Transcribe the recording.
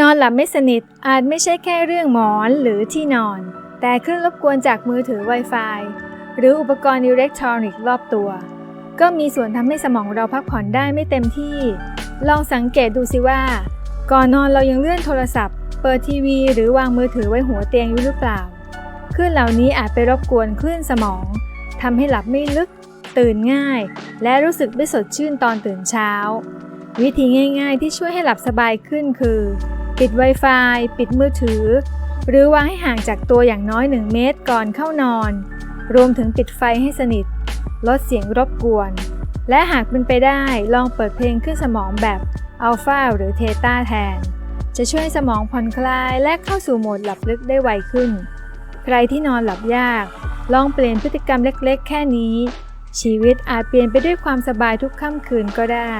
นอนหลับไม่สนิทอาจไม่ใช่แค่เรื่องหมอนหรือที่นอน แต่คลื่นรบกวนจากมือถือ Wi-Fi หรืออุปกรณ์อิเล็กทรอนิกส์รอบตัว ก็มีส่วนทำให้สมองเราพักผ่อนได้ไม่เต็มที่ ลองสังเกตดูสิว่า ก่อนนอนเรายังเลื่อนโทรศัพท์ เปิดทีวี หรือวางมือถือไว้หัวเตียงอยู่หรือเปล่าคลื่นเหล่านี้อาจไปรบกวนคลื่นสมองทำให้หลับไม่ลึก ตื่นง่าย และรู้สึกไม่สดชื่นตอนตื่นเช้า วิธีง่าย ๆ ที่ช่วยให้หลับสบายขึ้นคือ ปิด Wi-Fi ปิดมือถือ หรือวางให้ห่างจากตัวอย่างน้อย 1 เมตรก่อนเข้านอน รวมถึงปิดไฟให้สนิท ลดเสียงรบกวน และหากเป็นไปได้ลองเปิดเพลงขึ้นสมองแบบอัลฟาหรือเทต้าแทน จะช่วยให้สมองผ่อนคลายและเข้าสู่โหมดหลับลึกได้ไวขึ้น ใครที่นอนหลับยาก ลองเปลี่ยนพฤติกรรมเล็กๆ แค่นี้ ชีวิตอาจเปลี่ยนไปด้วยความสบายทุกค่ำคืนก็ได้